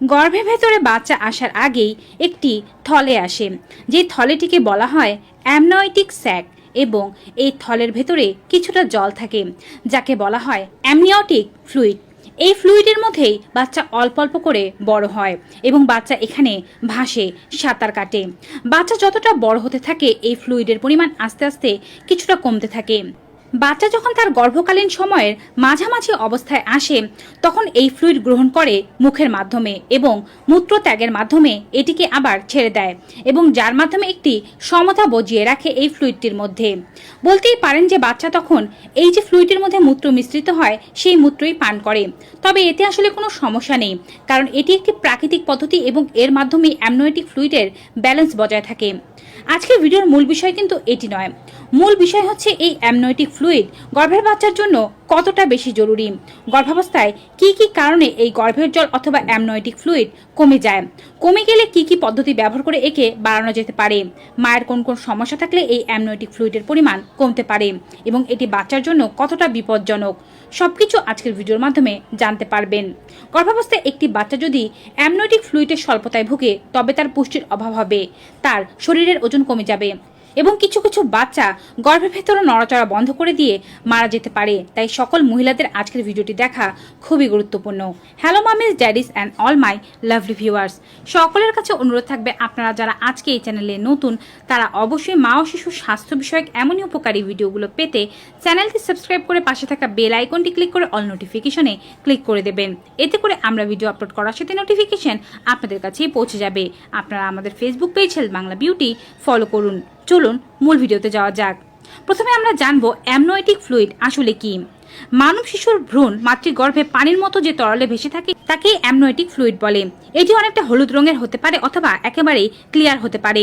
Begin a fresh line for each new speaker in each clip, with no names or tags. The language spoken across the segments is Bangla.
গর্ভের ভেতরে বাচ্চা আসার আগেই একটি থলে আসে। যে থলেটিকে বলা হয় অ্যামনয়টিক স্যাক এবং এই থলের ভেতরে কিছুটা জল থাকে, যাকে বলা হয় অ্যামনিওটিক ফ্লুইড। এই ফ্লুইডের মধ্যেই বাচ্চা অল্প অল্প করে বড় হয় এবং বাচ্চা এখানে ভাসে, সাঁতার কাটে। বাচ্চা যতটা বড় হতে থাকে, এই ফ্লুইডের পরিমাণ আস্তে আস্তে কিছুটা কমতে থাকে। বাচ্চা যখন তার গর্ভকালীন সময়ের মাঝামাঝি অবস্থায় আসে, তখন এই ফ্লুইড গ্রহণ করে মুখের মাধ্যমে এবং মূত্র ত্যাগের মাধ্যমে এটিকে আবার ছেড়ে দেয় এবং যার মাধ্যমে একটি সমতা বজিয়ে রাখে এই ফ্লুইডটির মধ্যে। বলতেই পারেন যে বাচ্চা তখন এই যে ফ্লুইডের মধ্যে মূত্র মিশ্রিত হয়, সেই মূত্রই পান করে। তবে এতে আসলে কোনো সমস্যা নেই, কারণ এটি একটি প্রাকৃতিক পদ্ধতি এবং এর মাধ্যমে অ্যামনোয়েটিক ফ্লুইডের ব্যালেন্স বজায় থাকে। আজকের ভিডিওর মূল বিষয় কিন্তু এটি নয়। মূল বিষয় হচ্ছে এই অ্যামনোয়েটিক ফ্লুইড গর্ভের বাচ্চার জন্য কতটা বেশি জরুরি? গর্ভাবস্থায় কি কি কারণে এই গর্ভের জল অথবা অ্যামনোয়েটিক ফ্লুইড কমে যায়? কমে গেলে কি কি পদ্ধতি ব্যবহার করে একে বাড়ানো যেতে পারে? মায়ের কোন কোন সমস্যা থাকলে এই অ্যামনোয়েটিক ফ্লুইডের পরিমাণ কমতে পারে? এবং এটি বাচ্চার জন্য কতটা বিপজ্জনক? সবকিছু আজকের ভিডিওর মাধ্যমে জানতে পারবেন। গর্ভাবস্থায় একটি বাচ্চা যদি অ্যামনোয়েটিক ফ্লুইডের স্বল্পতায় ভুগে, তবে তার পুষ্টির অভাব হবে। তার শরীরের ওজন কমে যাবে। এবং কিছু কিছু বাচ্চা গর্ভের ভেতরে নড়াচড়া বন্ধ করে দিয়ে মারা যেতে পারে। তাই সকল মহিলাদের আজকের ভিডিওটি দেখা খুবই গুরুত্বপূর্ণ। Hello mummies daddies and all my lovely viewers সকলের কাছে অনুরোধ থাকবে আপনারা যারা আজকে এই চ্যানেলে নতুন, তারা অবশ্যই মা ও শিশুর স্বাস্থ্য বিষয়ক এমনই উপকারী ভিডিওগুলো পেতে চ্যানেলটি সাবস্ক্রাইব করে পাশে থাকা বেল আইকনটি ক্লিক করে অল নোটিফিকেশনে ক্লিক করে দেবেন। এতে করে আমরা ভিডিও আপলোড করার সাথে নোটিফিকেশন আপনাদের কাছেই পৌঁছে যাবে। আপনারা আমাদের Facebook page health Bangla beauty follow করুন। চলুন মূল ভিডিওতে যাওয়া যাক। প্রথমে আমরা জানব অ্যামনোয়েটিক ফ্লুইড আসলে কি। মানব শিশুর ভ্রূণ মাতৃগর্ভে পানির মতো যে তরলে ভেসে থাকে, তাকে অ্যামনোয়েটিক ফ্লুইড বলে। এটি অনেকটা হলুদ রঙের হতে পারে অথবা একেবারেই ক্লিয়ার হতে পারে।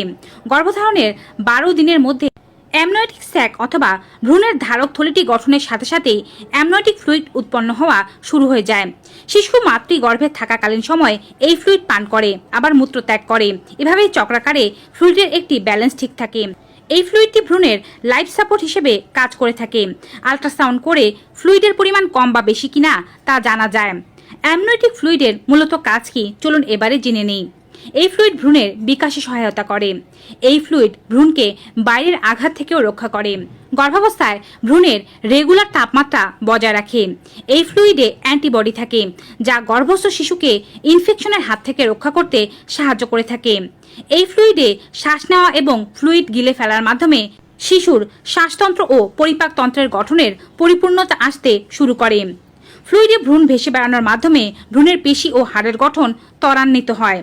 গর্ভধারণের বারো দিনের মধ্যে অ্যামনোয়েটিক স্যাক অথবা ভ্রূণের ধারক থলিটি গঠনের সাথে সাথেই অ্যামনোয়েটিক ফ্লুইড উৎপন্ন হওয়া শুরু হয়ে যায়। শিশু মাতৃগর্ভে থাকাকালীন সময় এই ফ্লুইড পান করে, আবার মূত্র ত্যাগ করে। এভাবেই চক্রাকারে ফ্লুইডের একটি ব্যালেন্স ঠিক থাকে। এই ফ্লুইডটি ভ্রূণের লাইফ সাপোর্ট হিসেবে কাজ করে থাকে। আল্ট্রাসাউন্ড করে ফ্লুইডের পরিমাণ কম বা বেশি কিনা তা জানা যায়। অ্যামনোয়েটিক ফ্লুইডের মূলত কাজ কি? চলুন এবারে জেনে নেই। এই ফ্লুইড ভ্রূণের বিকাশে সহায়তা করে। এই ফ্লুইড ভ্রূণকে বাইরের আঘাত থেকেও রক্ষা করে। গর্ভাবস্থায় ভ্রূণের রেগুলার তাপমাত্রা বজায় রাখে। এই ফ্লুইডে অ্যান্টিবডি থাকে, যা গর্ভস্থ শিশুকে ইনফেকশনের হাত থেকে রক্ষা করতে সাহায্য করে থাকে। এই ফ্লুইডে শ্বাস নেওয়া এবং ফ্লুইড গিলে ফেলার মাধ্যমে শিশুর শ্বাসতন্ত্র ও পরিপাকতন্ত্রের গঠনের পরিপূর্ণতা আসতে শুরু করে। ফ্লুইডে ভ্রূণ ভেসে বেড়ানোর মাধ্যমে ভ্রূণের পেশি ও হাড়ের গঠন ত্বরান্বিত হয়।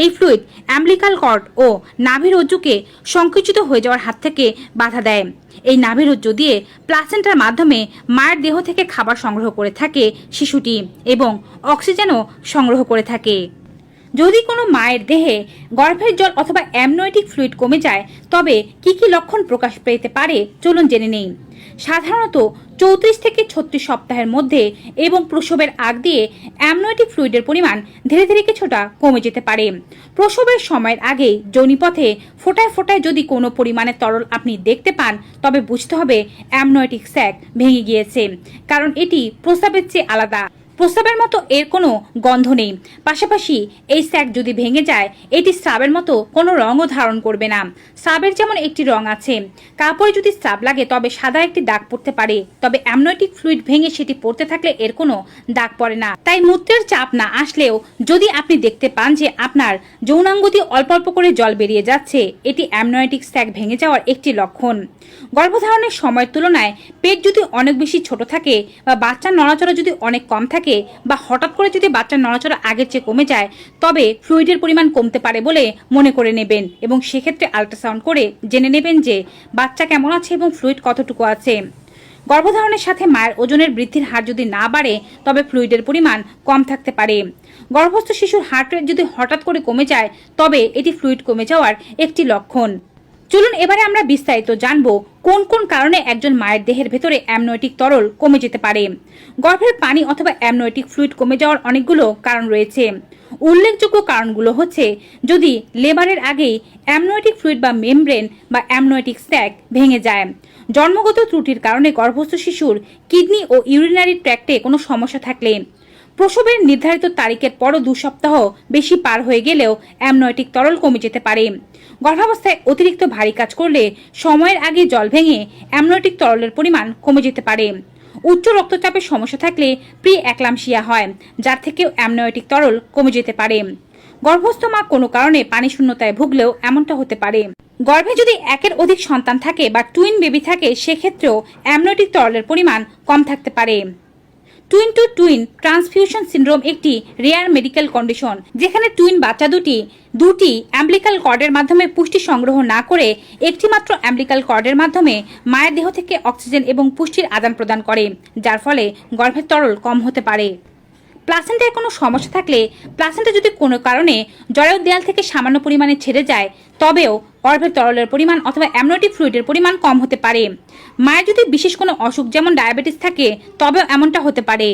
এই ফ্লুইড অ্যাম্বলিকাল কর্ড ও নাভির রজ্জুকে সংকুচিত হয়ে যাওয়ার হাত থেকে বাধা দেয়। এই নাভির রজ্জু দিয়ে প্লাসেন্টার মাধ্যমে মায়ের দেহ থেকে খাবার সংগ্রহ করে থাকে শিশুটি এবং অক্সিজেনও সংগ্রহ করে থাকে। যদি কোনো মায়ের দেহে গর্ভের জল অথবা অ্যামনোয়েটিক ফ্লুইড কমে যায়, তবে কি কি লক্ষণ প্রকাশ পেতে পারে, চলুন জেনে নেই। সাধারণত চৌত্রিশ থেকে ছত্রিশ সপ্তাহের মধ্যে এবং প্রসবের আগ দিয়ে অ্যামনোয়েটিক ফ্লুইডের পরিমাণ ধীরে ধীরে কিছুটা কমে যেতে পারে। প্রসবের সময়ের আগে যৌনিপথে ফোটায় ফোটায় যদি কোনো পরিমাণে তরল আপনি দেখতে পান, তবে বুঝতে হবে অ্যামনোয়েটিক স্যাক ভেঙে গিয়েছে, কারণ এটি প্রস্রাবের চেয়ে আলাদা। প্রস্রাবের মতো এর কোনো গন্ধ নেই। পাশাপাশি এই স্যাক যদি ভেঙে যায়, এটি স্রাবের মতো কোনো রঙও ধারণ করবে না। স্রাবের যেমন একটি রং আছে। কাপড়ে যদি স্রাব লাগে, তবে সাদা একটি দাগ পড়তে পারে। তবে অ্যামনোটিক ফ্লুইড ভেঙে সেটি পড়তে থাকলে এর কোনো দাগ পড়ে না। তাই মূত্রের চাপ না আসলেও যদি আপনি দেখতে পান যে আপনার যৌনাঙ্গ দিয়ে অল্প অল্প করে জল বেরিয়ে যাচ্ছে, এটি অ্যামনোয়েটিক স্যাক ভেঙে যাওয়ার একটি লক্ষণ। গর্ভধারণের সময়ের তুলনায় পেট যদি অনেক বেশি ছোট থাকে বা বাচ্চার নড়াচড়া যদি অনেক কম থাকে বা হঠাৎ করে যদি বাচ্চার নড়াচড়া আগের চেয়ে কমে যায়, তবে ফ্লুইডের পরিমাণ কমতে পারে বলে মনে করে নেবেন। এবং সেক্ষেত্রে আল্ট্রাসাউন্ড করে জেনে নেবেন যে বাচ্চা কেমন আছে এবং ফ্লুইড কতটুকু আছে। গর্ভধারণের সাথে মায়ের ওজনের বৃদ্ধির হার যদি না বাড়ে, তবে ফ্লুইডের পরিমাণ কম থাকতে পারে। গর্ভস্থ শিশুর হার্ট রেট যদি হঠাৎ করে কমে যায়, তবে এটি ফ্লুইড কমে যাওয়ার একটি লক্ষণ। চলুন এবারে আমরা বিস্তারিত জানব কোন কোন কারণে একজন মায়ের দেহের ভেতরে অ্যামনোয়েটিক তরল কমে যেতে পারে। গর্ভের পানি অথবা অ্যামনোয়েটিক ফ্লুইড কমে যাওয়ার অনেকগুলো কারণ রয়েছে। উল্লেখযোগ্য কারণগুলো হচ্ছে, যদি লেবারের আগেই অ্যামনোয়েটিক ফ্লুইড বা মেমব্রেন বা অ্যামনোয়েটিক স্ট্যাক ভেঙে যায়। জন্মগত ত্রুটির কারণে গর্ভস্থ শিশুর কিডনি ও ইউরিনারি ট্র্যাক্টে কোনো সমস্যা থাকলে প্রসবের নির্ধারিত তারিখের পরও দু সপ্তাহ বেশি পার হয়ে গেলেও অ্যামনয়টিক তরল কমে যেতে পারে। গর্ভাবস্থায় অতিরিক্ত ভারী কাজ করলে সময়ের আগে জল ভেঙে অ্যামনয়টিক তরলের পরিমাণ কমে যেতে পারে। উচ্চ রক্তচাপের সমস্যা থাকলে প্রি অ্যাক্লামশিয়া হয়, যার থেকেও অ্যামনয়টিক তরল কমে যেতে পারে। গর্ভস্থ মা কোনো কারণে পানি শূন্যতায় ভুগলেও এমনটা হতে পারে। গর্ভে যদি একের অধিক সন্তান থাকে বা টুইন বেবি থাকে, সেক্ষেত্রেও অ্যামনয়টিক তরলের পরিমাণ কম থাকতে পারে। Twin to twin transfusion syndrome একটি রেয়ার মেডিকেল কন্ডিশন যেখানে টুইন বাচ্চা দুটি দুটি অ্যাম্বলিক্যাল কর্ডের মাধ্যমে পুষ্টি সংগ্রহ না করে একটিমাত্র অ্যাম্বলিক্যাল কর্ডের মাধ্যমে মায়ের দেহ থেকে অক্সিজেন এবং পুষ্টির আদান প্রদান করে, যার ফলে গর্ভের তরল কম হতে পারে। প্লাসেন্টায় কোনো সমস্যা থাকলে প্লাসেন্টা যদি কোনো কারণে জরায়ু দেয়াল থেকে সামান্য পরিমাণে ছেড়ে যায়, তবেও গর্ভের তরলের পরিমাণ অথবা অ্যামনোটিক ফ্লুইডের পরিমাণ কম হতে পারে। মায়ের যদি বিশেষ কোনো অসুখ যেমন ডায়াবেটিস থাকে, তবেও এমনটা হতে পারে।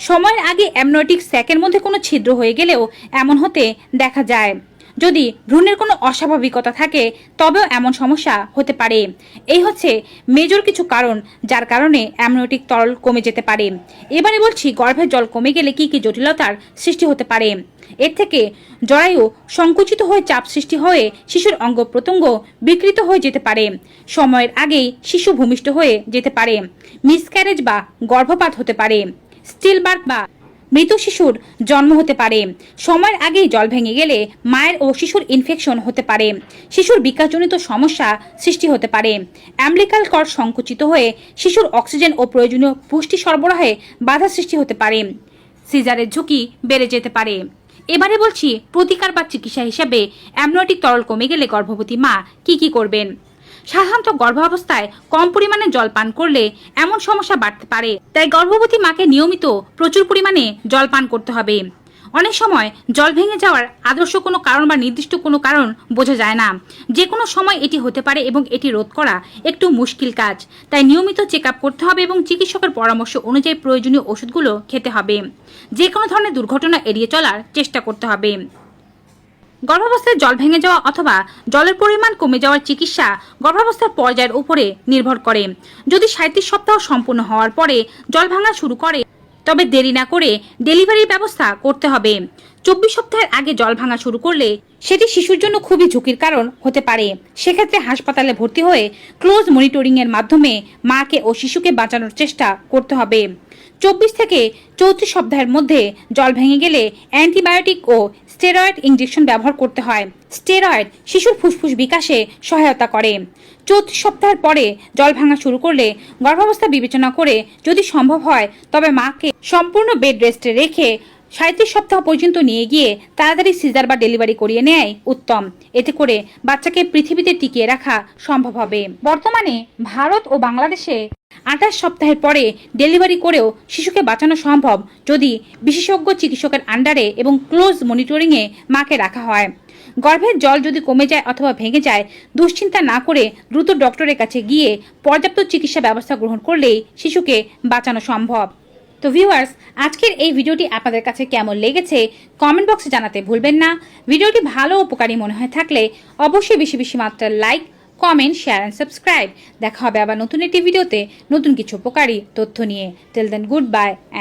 সময়ের আগে অ্যামনোটিক স্যাকের মধ্যে কোনো ছিদ্র হয়ে গেলেও এমন হতে দেখা যায়। যদি ভ্রূণের কোনো অস্বাভাবিকতা থাকে, তবেও এমন সমস্যা হতে পারে। এই হচ্ছে মেজর কিছু কারণ, যার কারণে অ্যামনোটিক তরল কমে যেতে পারে। এবারে বলছি, গর্ভের জল কমে গেলে কি কি জটিলতার সৃষ্টি হতে পারে? এর থেকে জরায়ু সংকুচিত হয়ে চাপ সৃষ্টি হয়ে শিশুর অঙ্গ প্রত্যঙ্গ বিকৃত হয়ে যেতে পারে। সময়ের আগেই শিশু ভূমিষ্ঠ হয়ে যেতে পারে। মিসক্যারেজ বা গর্ভপাত হতে পারে। স্টিল বার্থ বা মৃত শিশুর জন্ম হতে পারে। সময়ের আগেই জল ভেঙে গেলে মায়ের ও শিশুর ইনফেকশন হতে পারে। শিশুর বিকাশজনিত সমস্যা সৃষ্টি হতে পারে। অ্যাম্বলিকাল কর সংকুচিত হয়ে শিশুর অক্সিজেন ও প্রয়োজনীয় পুষ্টি সরবরাহে বাধা সৃষ্টি হতে পারে। সিজারের ঝুঁকি বেড়ে যেতে পারে। এবারে বলছি, প্রতিকার বা চিকিৎসা হিসেবে অ্যামনোটিক তরল কমে গেলে গর্ভবতী মা কি কি করবেন? সাধারণত গর্ভাবস্থায় কম পরিমাণে জল পান করলে এমন সমস্যা বাড়তে পারে। তাই গর্ভবতী মাকে নিয়মিত প্রচুর পরিমাণে জল পান করতে হবে। অনেক সময় জল ভেঙে যাওয়ার আদর্শ কোনো কারণ বা নির্দিষ্ট কোনো কারণ বোঝা যায় না। যে কোনো সময় এটি হতে পারে এবং এটি রোধ করা একটু মুশকিল কাজ। তাই নিয়মিত চেক করতে হবে এবং চিকিৎসকের পরামর্শ অনুযায়ী প্রয়োজনীয় ওষুধগুলো খেতে হবে। যে কোনো ধরনের দুর্ঘটনা এড়িয়ে চলার চেষ্টা করতে হবে। গর্ভাবস্থায় জল ভেঙে যাওয়া অথবা জলের পরিমাণ কমে যাওয়ার চিকিৎসা গর্ভাবস্থার পর্যায়ের উপরে নির্ভর করে। যদি সাঁত্রিশ সপ্তাহ সম্পূর্ণ হওয়ার পরে জল ভাঙা শুরু করে, তবে দেরি না করে ডেলিভারির ব্যবস্থা করতে হবে। চব্বিশ সপ্তাহের আগে জল ভাঙা শুরু করলে সেটি শিশুর জন্য খুবই ঝুঁকির কারণ হতে পারে। সেক্ষেত্রে হাসপাতালে ভর্তি হয়ে ক্লোজ মনিটরিং এর মাধ্যমে মাকে ও শিশুকে বাঁচানোর চেষ্টা করতে হবে। চব্বিশ থেকে চৌত্রিশ সপ্তাহের মধ্যে জল ভেঙে গেলে অ্যান্টিবায়োটিক ও স্টেরয়েড ইঞ্জেকশন ব্যবহার করতে হয়। স্টেরয়েড শিশুর ফুসফুস বিকাশে সহায়তা করে। চৌত্রিশ সপ্তাহের পরে জল ভাঙা শুরু করলে গর্ভাবস্থা বিবেচনা করে যদি সম্ভব হয়, তবে মাকে সম্পূর্ণ বেড রেস্টে রেখে সাঁত্রিশ সপ্তাহ পর্যন্ত নিয়ে গিয়ে তাড়াতাড়ি সিজার বা ডেলিভারি করিয়ে নেয় উত্তম। এতে করে বাচ্চাকে পৃথিবীতে টিকিয়ে রাখা সম্ভব হবে। বর্তমানে ভারত ও বাংলাদেশে আঠাশ সপ্তাহের পরে ডেলিভারি করেও শিশুকে বাঁচানো সম্ভব যদি বিশেষজ্ঞ চিকিৎসকের আন্ডারে এবং ক্লোজ মনিটরিংয়ে মাকে রাখা হয়। গর্ভের জল যদি কমে যায় অথবা ভেঙে যায়, দুশ্চিন্তা না করে দ্রুত ডক্টরের কাছে গিয়ে পর্যাপ্ত চিকিৎসা ব্যবস্থা গ্রহণ করলেই শিশুকে বাঁচানো সম্ভব। তো ভিউয়ার্স আজকের এই ভিডিওটি আপনাদের কাছে কেমন লেগেছে কমেন্ট বক্সে জানাতে ভুলবেন না। ভিডিওটি ভালো উপকারী মনে হয়ে থাকলে অবশ্যই বেশি বেশি মাত্রার like comment share and subscribe দেখা হবে আবার নতুন একটি ভিডিওতে নতুন কিছু উপকারী তথ্য নিয়ে। টেল দেন গুড বাই